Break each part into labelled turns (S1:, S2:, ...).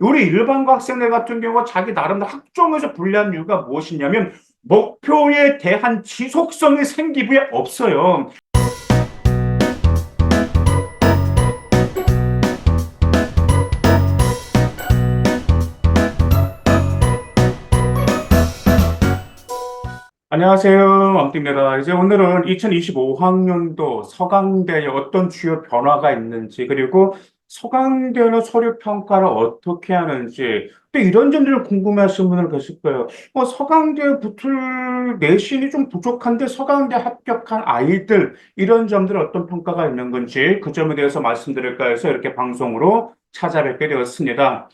S1: 우리 일반고 학생들 같은 경우가 자기 나름대로 학종에서 불리한 이유가 무엇이냐면 목표에 대한 지속성이 생기부에 없어요. 안녕하세요. 왕띠입니다. 이제 오늘은 2025학년도 서강대에 어떤 주요 변화가 있는지, 그리고 서강대는 서류 평가를 어떻게 하는지, 또 이런 점들을 궁금해 하시는 분들 계실 거예요. 어, 서강대 붙을 내신이 좀 부족한데 서강대 합격한 아이들, 이런 점들 어떤 평가가 있는 건지, 그 점에 대해서 말씀드릴까 해서 이렇게 방송으로 찾아뵙게 되었습니다.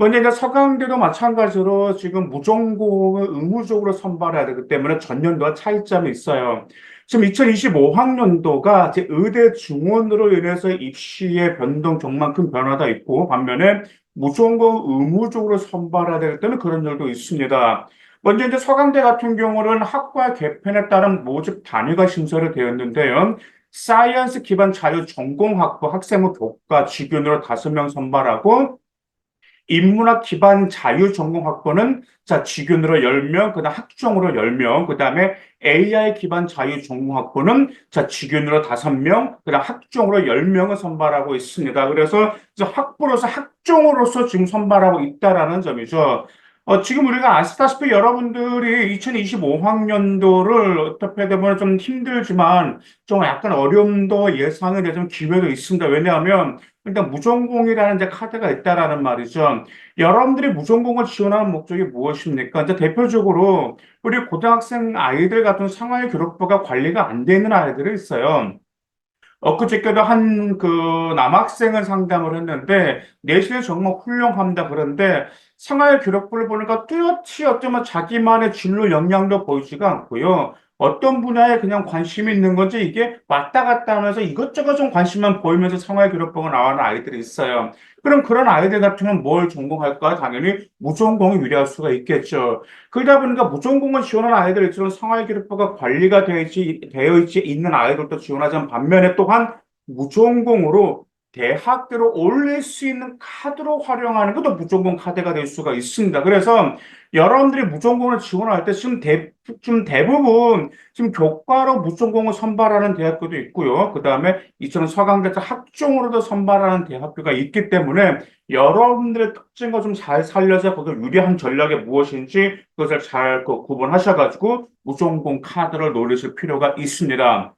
S1: 먼저 이제 서강대도 마찬가지로 지금 무전공을 의무적으로 선발해야 되기 때문에 전년도와 차이점이 있어요. 지금 2025학년도가 의대 증원으로 인해서 입시의 변동 큰 변화가 있고 반면에 무전공 의무적으로 선발해야 되기 때문에 그런 점도 있습니다. 먼저 이제 서강대 같은 경우는 학과 개편에 따른 모집 단위가 신설이 되었는데요. 사이언스 기반 자유 전공학부 학생부 교과 직윤으로 다섯 명 선발하고 인문학 기반 자유 전공 학부는 자, 직윤으로 10명, 그 다음 학종으로 10명, 그 다음에 AI 기반 자유 전공 학부는 자, 직윤으로 5명, 그 다음 학종으로 10명을 선발하고 있습니다. 그래서 학부로서 학종으로서 지금 선발하고 있다라는 점이죠. 어, 지금 우리가 아시다시피 여러분들이 2025학년도를 어떻게 되면 좀 힘들지만 좀 약간 어려움도 예상이 되는 기회도 있습니다. 왜냐하면 일단 무전공이라는 이제 카드가 있다라는 말이죠. 여러분들이 무전공을 지원하는 목적이 무엇입니까? 이제 대표적으로 우리 고등학생 아이들 같은 상하이 교육부가 관리가 안 되는 아이들이 있어요. 엊그저께도 한 그 남학생을 상담을 했는데 내신이 정말 훌륭합니다. 그런데 생활 기록부를 보니까 뚜렷이 어쩌면 자기만의 진로 역량도 보이지가 않고요. 어떤 분야에 그냥 관심이 있는 건지 이게 왔다 갔다 하면서 이것저것 좀 관심만 보이면서 생활 기록부가 나오는 아이들이 있어요. 그럼 그런 아이들 같으면 뭘 전공할까? 당연히 무전공이 유리할 수가 있겠죠. 그러다 보니까 무전공을 지원하는 아이들일수록 생활 기록부가 관리가 되어 있지, 되어 있지 있는 아이들도 지원하자는 반면에 또한 무전공으로 대학교로 올릴 수 있는 카드로 활용하는 것도 무전공 카드가 될 수가 있습니다. 그래서 여러분들이 무전공을 지원할 때 지금 대, 좀 대부분 지금 교과로 무전공을 선발하는 대학교도 있고요. 그 다음에 이처럼 서강대에서 학종으로도 선발하는 대학교가 있기 때문에 여러분들의 특징과 좀 잘 살려서 거기에 유리한 전략이 무엇인지 그것을 잘그 구분하셔가지고 무전공 카드를 노리실 필요가 있습니다.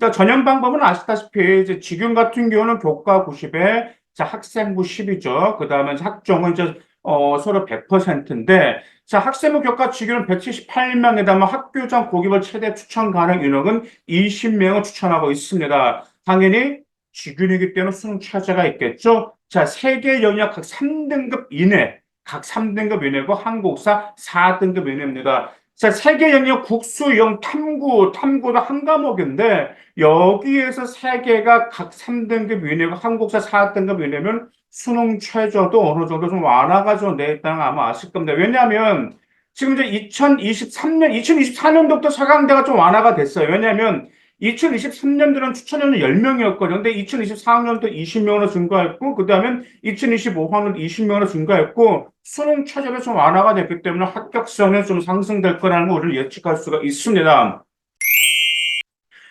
S1: 자, 전형 방법은 아시다시피 이제 지금 같은 경우는 교과 90에 자, 학생부 10이죠. 그 다음에 학종은 이제 어, 서로 100%인데 자, 학생부 교과 직위는 178명에다가 학교장 고급을 최대 추천 가능 인원은 20명을 추천하고 있습니다. 당연히 직윤이기 때문에 수능 최저가 있겠죠. 자, 세계 영역 각 3등급 이내, 각 3등급 이내고 한국사 4등급 이내입니다. 자, 세계 영역 국수, 영, 탐구, 탐구도 한 과목인데 여기에서 세 개가 각 3등급 이내고 한국사 4등급 이내면 수능 최저도 어느 정도 좀 완화가 좀 됐다는 아마 아실 겁니다. 왜냐하면 지금 이제 2023년, 2024년도부터 서강대가 좀 완화가 됐어요. 왜냐하면 2023년도는 추천연은 10명이었거든요. 근데 2024학년도 20명으로 증가했고, 그 다음에 2025학년 20명으로 증가했고, 수능 최저가 좀 완화가 됐기 때문에 합격선은 좀 상승될 거라는 걸 우리는 예측할 수가 있습니다.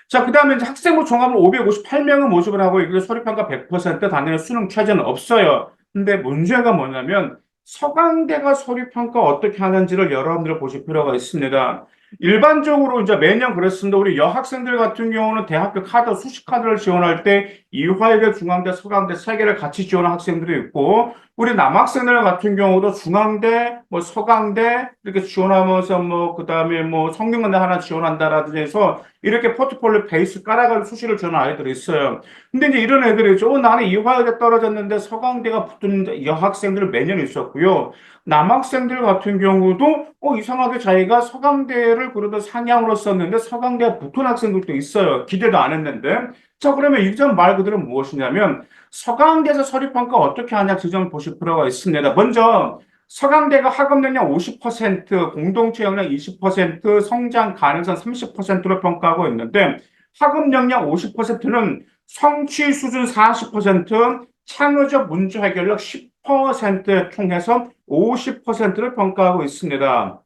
S1: 자, 그 다음에 학생부 종합을 558명을 모집을 하고, 이게 소리평가 100% 당연히 수능 최저는 없어요. 근데 문제가 뭐냐면, 서강대가 소리평가 어떻게 하는지를 여러분들 보실 필요가 있습니다. 일반적으로 이제 매년 그랬습니다. 우리 여학생들 같은 경우는 대학교 카드, 수시 카드를 지원할 때 이화여대, 중앙대, 서강대 세 개를 같이 지원한 학생들이 있고, 우리 남학생들 같은 경우도 중앙대, 뭐 서강대 이렇게 지원하면서 뭐 그다음에 뭐 성균관대 하나 지원한다라든지 해서 이렇게 포트폴리오 베이스 깔아가지고 수시를 주는 아이들이 있어요. 근데 이제 이런 애들이 있죠. 어, 나는 이화여대 떨어졌는데 서강대가 붙은 여학생들 매년 있었고요. 남학생들 같은 경우도 어, 이상하게 자기가 서강대를 그래도 상향으로 썼는데 서강대가 붙은 학생들도 있어요. 기대도 안 했는데. 자, 그러면 이점말 그대로 무엇이냐면 서강대에서 서류평가 어떻게 하냐 지점을 보실 필요가 있습니다. 먼저 서강대가 학업 역량 50%, 공동체 역량 20%, 성장 가능성 30%로 평가하고 있는데 학업 역량 50%는 성취 수준 40%, 창의적 문제 해결력 10%에 통해서 50%를 평가하고 있습니다.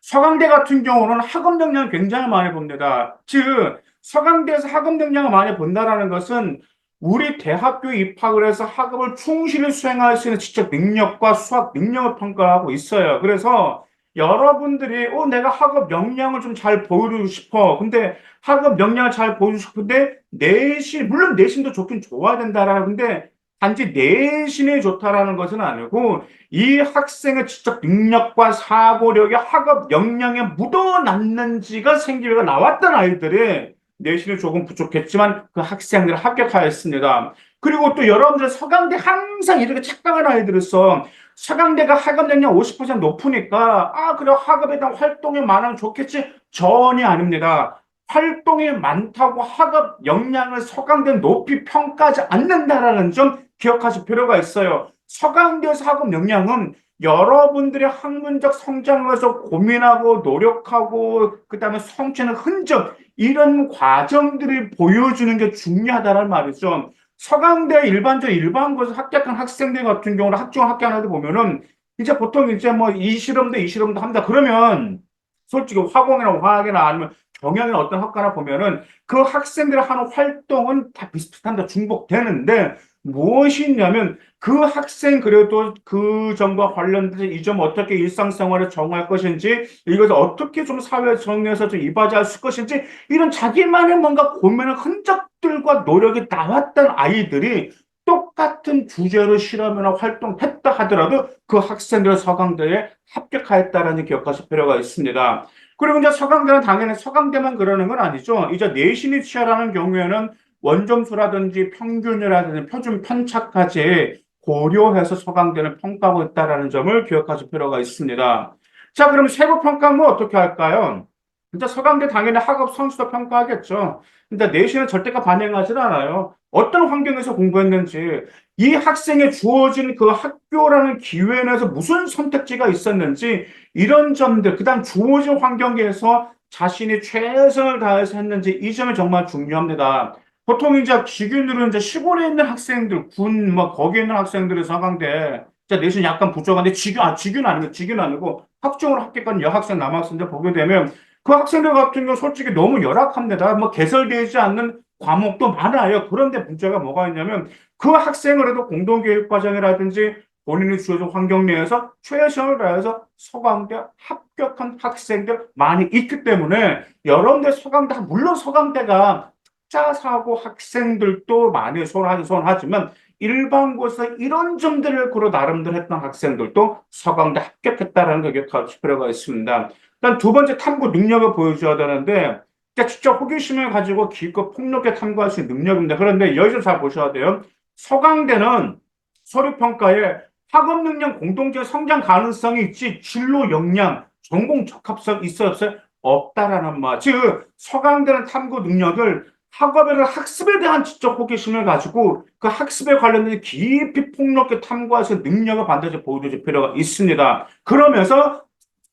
S1: 서강대 같은 경우는 학업 역량을 굉장히 많이 봅니다. 즉, 서강대에서 학업 역량을 많이 본다라는 것은 우리 대학교에 입학을 해서 학업을 충실히 수행할 수 있는 지적 능력과 수학 능력을 평가하고 있어요. 그래서 여러분들이 어 내가 학업 역량을 좀 잘 보여주고 싶어. 근데 학업 역량을 잘 보여주고 싶은데 내신 물론 내신도 좋긴 좋아야 된다라는 근데 단지 내신이 좋다라는 것은 아니고 이 학생의 지적 능력과 사고력이 학업 역량에 묻어났는지가 생기가 나왔던 아이들이 내신이 조금 부족했지만 그 학생들을 합격하였습니다. 그리고 또 여러분들 서강대 항상 이렇게 착각한 아이들이 있어. 서강대가 학업 역량 50% 높으니까 아 그래 학업에 대한 활동이 많으면 좋겠지 전혀 아닙니다. 활동이 많다고 학업 역량을 서강대는 높이 평가하지 않는다라는 점 기억하실 필요가 있어요. 서강대에서 학업 역량은 여러분들의 학문적 성장을 위해서 고민하고 노력하고 그다음에 성취하는 흔적 이런 과정들을 보여주는 게 중요하다는 말이죠. 서강대 일반적 일반 곳에 합격한 학생들 같은 경우는 학종 합격하는 데 보면은 이제 보통 이제 뭐 이 실험도 이 실험도 한다 그러면 솔직히 화공이나 화학이나 아니면 경영이나 어떤 학과나 보면은 그 학생들이 하는 활동은 다 비슷비슷한데 중복되는데 무엇이 있냐면 그 학생 그래도 그 점과 관련돼서 이점 어떻게 일상생활에 적응할 것인지 이것을 어떻게 좀 사회 정리해서 좀 이바지할 수 것인지 이런 자기만의 뭔가 고민의 흔적들과 노력이 나왔던 아이들이 똑같은 주제로 실험이나 활동했다 하더라도 그 학생들은 서강대에 합격하였다라는 기억하실 필요가 있습니다. 그리고 이제 서강대는 당연히 서강대만 그러는 건 아니죠. 이제 내신이 치열하는 경우에는 원점수라든지 평균이라든지 표준 편차까지 고려해서 서강대는 평가하고 있다라는 점을 기억하실 필요가 있습니다. 자, 그럼 세부 평가는 뭐 어떻게 할까요? 진짜 서강대 당연히 학업 성취도 평가하겠죠. 근데 내신은 절대가 반영하지 않아요. 어떤 환경에서 공부했는지, 이 학생에 주어진 그 학교라는 기회 내에서 무슨 선택지가 있었는지, 이런 점들, 그 다음 주어진 환경에서 자신이 최선을 다해서 했는지, 이 점이 정말 중요합니다. 보통 이제 기준으로 이제 시골에 있는 학생들, 군, 뭐, 거기에 있는 학생들의 서강대, 자, 내신 약간 부족한데, 직유, 아, 직유는 아니고, 직유는 아니고, 학종으로 합격한 여학생, 남학생들 보게 되면, 그 학생들 같은 경우 솔직히 너무 열악합니다. 뭐, 개설되지 않는 과목도 많아요. 그런데 문제가 뭐가 있냐면, 그 학생을 해도 공동교육과정이라든지, 본인이 주어진 환경 내에서 최선을 다해서 서강대 합격한 학생들 많이 있기 때문에, 여러분들 서강대, 물론 서강대가 자사고 학생들도 많이 손하지 손하지만 일반 곳에 이런 점들을 그로 나름대로 했던 학생들도 서강대 합격했다라는 걸 기억할 필요가 있습니다. 일단 두 번째 탐구 능력을 보여줘야 되는데 그러니까 직접 호기심을 가지고 기껏 폭넓게 탐구할 수 있는 능력입니다. 그런데 여기서 잘 보셔야 돼요. 서강대는 서류평가에 학업 능력 공동적 성장 가능성이 있지 진로 역량, 전공 적합성 있어 없어요? 없다라는 말. 즉 서강대는 탐구 능력을 학업에 대한 학습에 대한 지적 호기심을 가지고 그 학습에 관련된 깊이 폭넓게 탐구해서 능력을 반드시 보여줄 필요가 있습니다. 그러면서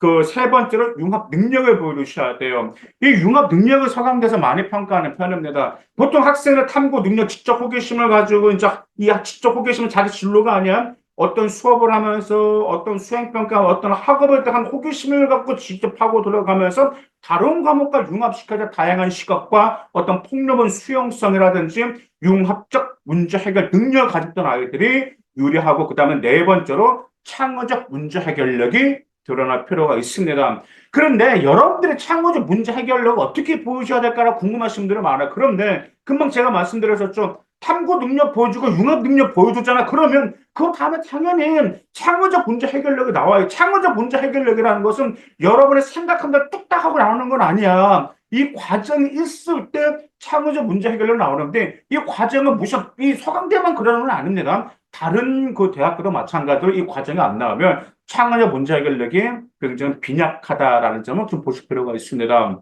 S1: 그 세 번째로 융합 능력을 보여주셔야 돼요. 이 융합 능력을 서강대에서 많이 평가하는 편입니다. 보통 학생의 탐구 능력, 지적 호기심을 가지고 이제 이 지적 호기심은 자기 진로가 아니야. 어떤 수업을 하면서 어떤 수행평가, 어떤 학업에 대한 호기심을 갖고 직접 하고 들어가면서 다른 과목과 융합시켜서 다양한 시각과 어떤 폭넓은 수용성이라든지 융합적 문제 해결 능력을 가졌던 아이들이 유리하고 그 다음에 네 번째로 창의적 문제 해결력이 드러날 필요가 있습니다. 그런데 여러분들의 창의적 문제 해결력을 어떻게 보여줘야 될까라 궁금하신 분들이 많아요. 그런데 금방 제가 말씀드렸었죠. 탐구 능력 보여주고 융합 능력 보여줬잖아. 그러면 그 다음에 당연히 창의적 문제 해결력이 나와요. 창의적 문제 해결력이라는 것은 여러분의 생각한다 뚝딱 하고 나오는 건 아니야. 이 과정이 있을 때 창의적 문제 해결력 나오는데 이 과정은 무슨 이 서강대만 그러는 건 아닙니다. 다른 그 대학교도 마찬가지로 이 과정이 안 나오면 창의적 문제 해결력이 굉장히 빈약하다라는 점을 좀 보실 필요가 있습니다.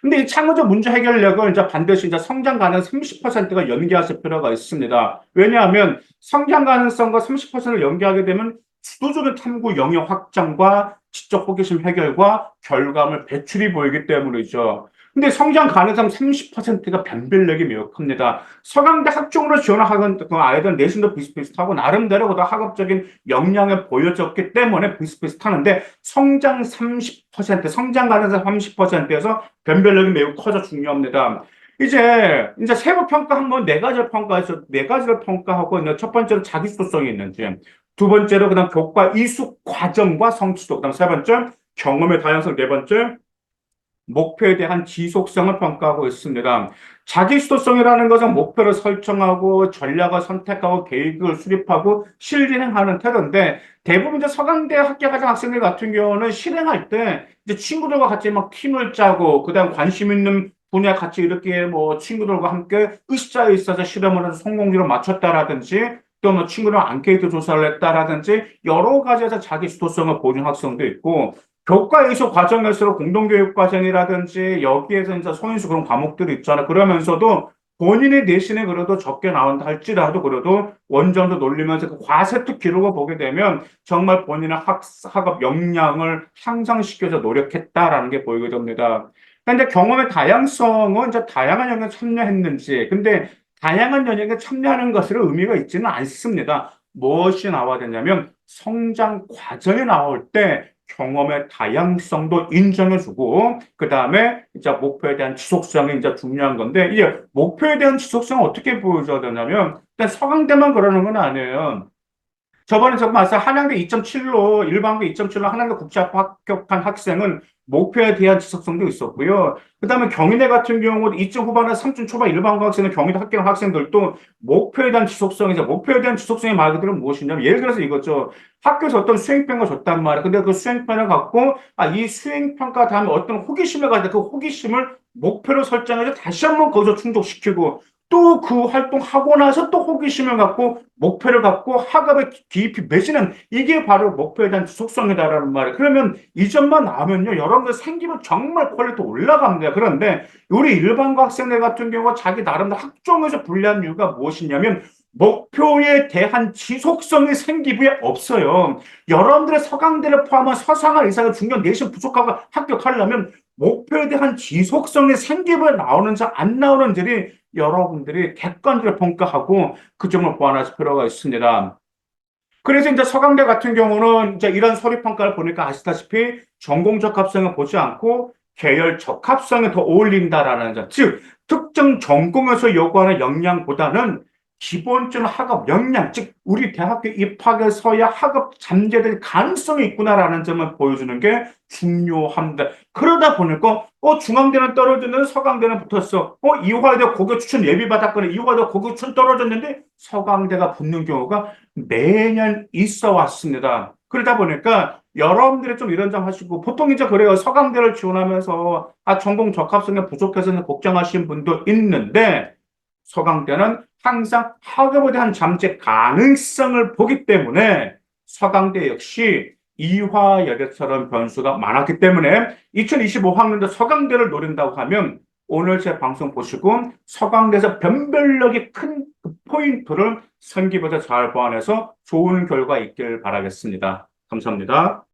S1: 근데 이 창의적 문제 해결력을 이제 반드시 이제 성장 가능 30%가 연계하실 필요가 있습니다. 왜냐하면 성장 가능성과 30%를 연계하게 되면 주도적인 탐구 영역 확장과 지적 호기심 해결과 결과물 배출이 보이기 때문이죠. 근데 성장 가능성 30%가 변별력이 매우 큽니다. 서강대 학종으로 지원하는 그 아이들 내신도 비슷비슷하고 나름대로 그 학업적인 역량을 보여줬기 때문에 비슷비슷하는데 성장 30%, 성장 가능성 30%에서 변별력이 매우 커져 중요합니다. 이제 이제 세부 평가 한번 네 가지를 평가해서 네 가지를 평가하고 있는 첫 번째로 자기 수도성이 있는지, 두 번째로 그다음 교과 이수 과정과 성취도, 그다음 세 번째 경험의 다양성, 네 번째 목표에 대한 지속성을 평가하고 있습니다. 자기 수도성이라는 것은 목표를 설정하고 전략을 선택하고 계획을 수립하고 실행하는 태도인데 대부분 이제 서강대 합격하는 학생들 같은 경우는 실행할 때 이제 친구들과 같이 막 팀을 짜고 그다음 관심 있는 분야 같이 이렇게 뭐 친구들과 함께 의식자에 있어서 실험을 해서 성공률을 맞췄다라든지 또뭐 친구랑 앙케이트 조사를 했다라든지 여러 가지에서 자기 수도성을 보여준 학생도 있고 교과 이수 과정에서 공동교육 과정이라든지 여기에서 이제 소인수 그런 과목들이 있잖아요. 그러면서도 본인의 내신에 그래도 적게 나온다 할지라도 그래도 원점도 놀리면서 그 과세특 기록을 보게 되면 정말 본인의 학, 학업 역량을 향상시켜서 노력했다라는 게 보이게 됩니다. 근데 경험의 다양성은 이제 다양한 영역에 참여했는지, 근데 다양한 영역에 참여하는 것으로 의미가 있지는 않습니다. 무엇이 나와야 되냐면 성장 과정에 나올 때 경험의 다양성도 인정해주고 그 다음에 이제 목표에 대한 지속성이 이제 중요한 건데 이제 목표에 대한 지속성은 어떻게 보여줘야 되냐면 일단 서강대만 그러는 건 아니에요. 저번에 저거 말씀 한양대 2.7로 일반고 2.7로 한양대 국제학부 합격한 학생은 목표에 대한 지속성도 있었고요. 그 다음에 경희대 같은 경우 2점 후반에 3점 초반 일반고 학생은 경희대 합격한 학생들도 목표에 대한 지속성이죠. 목표에 대한 지속성의 말 그대로 무엇이냐면 예를 들어서 이거죠. 학교에서 어떤 수행평가 줬단 말이에요. 근데 그 수행평을 갖고 아, 이 수행평가 다음에 어떤 호기심을 가지고 그 호기심을 목표로 설정해서 다시 한번 거기서 충족시키고 또 그 활동하고 나서 또 호기심을 갖고 목표를 갖고 학업에 깊이 매시는 이게 바로 목표에 대한 지속성이다라는 말이에요. 그러면 이 점만 나오면요. 여러분들 생기면 정말 퀄리티 올라갑니다. 그런데 우리 일반고 학생들 같은 경우가 자기 나름대로 학종에서 불리한 이유가 무엇이냐면 목표에 대한 지속성이 생기부에 없어요. 여러분들의 서강대를 포함한 서상한 의사가 중요한 내신 부족하고 합격하려면 목표에 대한 지속성이 생기부에 나오는지 안 나오는지를 여러분들이 객관적으로 평가하고 그 점을 보완할 필요가 있습니다. 그래서 이제 서강대 같은 경우는 이제 이런 서류 평가를 보니까 아시다시피 전공 적합성을 보지 않고 계열 적합성에 더 어울린다라는 점, 즉 특정 전공에서 요구하는 역량보다는 기본적인 학업 역량, 즉 우리 대학교 입학에서야 학업 잠재될 가능성이 있구나라는 점을 보여주는 게 중요합니다. 그러다 보니까 어 중앙대는 떨어졌는데 서강대는 붙었어. 어 이화여대 고교 추천 예비 받았거나 이화여대 고교 추천 떨어졌는데 서강대가 붙는 경우가 매년 있어 왔습니다. 그러다 보니까 여러분들이 좀 이런 점 하시고 보통 이제 그래요. 서강대를 지원하면서 아 전공 적합성이 부족해서 걱정하시는 분도 있는데 서강대는 항상 학업에 대한 잠재 가능성을 보기 때문에 서강대 역시 이화여대처럼 변수가 많았기 때문에 2025학년도 서강대를 노린다고 하면 오늘 제 방송 보시고 서강대에서 변별력이 큰 그 포인트를 선기부터 잘 보완해서 좋은 결과 있길 바라겠습니다. 감사합니다.